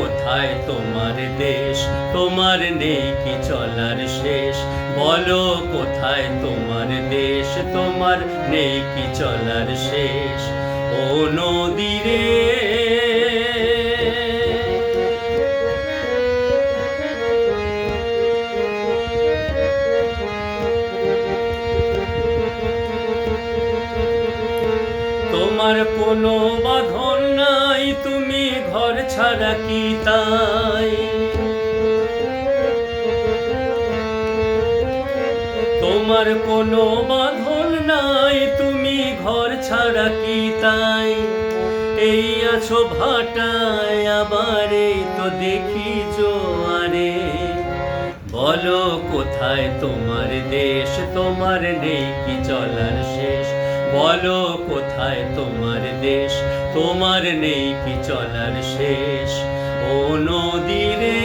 কোথায় তোমার দেশ? তোমার নেই কি চলার শেষ? বলো কোথায় তোমার দেশ? তোমার নেই কি চলার শেষ? ও নদীরে তোমার কোনো বাঁধন নাই, তুমি ঘর ছাড়া কি তাই? তোমার কোনো বাঁধন নাই, তুমি ঘর ছাড়া কি তাই? এই আছো ভাটায় আবার এই তো দেখি জোয়ারে বলো কোথায় তোমার দেশ, তোমার নেই কি চলার শেষ? বলো কোথায় তোমার দেশ? তোমার নেই কি চলার শেষ? ও নদীরে।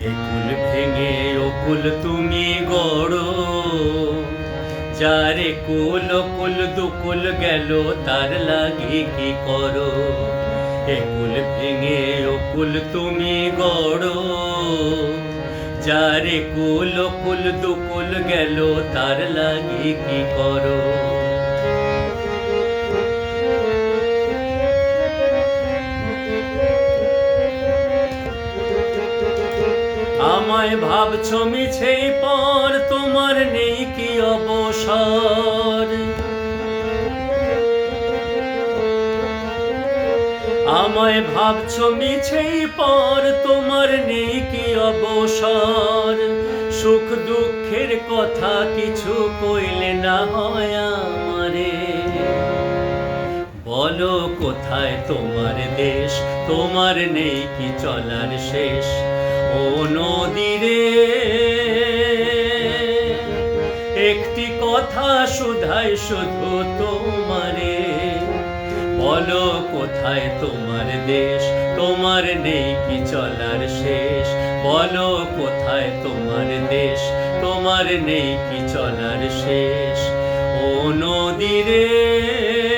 একুল ভেঙে তুমি গড়ো। যারে কুল কুল দুকুল গেল, তার লাগে কি করো? একুল ভেঙে ওকুল তুমি গড়ো। যারে কুল কুল দুকুল গেল, তার লাগে কি করো? আমায় ভাবছ মিছে পর তোমার নেই আমায় ভাবছ মিছেই পর, তোমার নেই কি অবসর? সুখ দুঃখের কথা কিছু কইলে না হয় আমারে। বলো কোথায় তোমার দেশ, তোমার নেই কি চলার শেষ? ও নদীরে, একটি কথা শুধায় শুধু তোমারে। বলো কোথায় তোমার দেশ? তোমার নেই কি চলার শেষ? বলো কোথায় তোমার দেশ? তোমার নেই কি চলার শেষ? ও নদীরে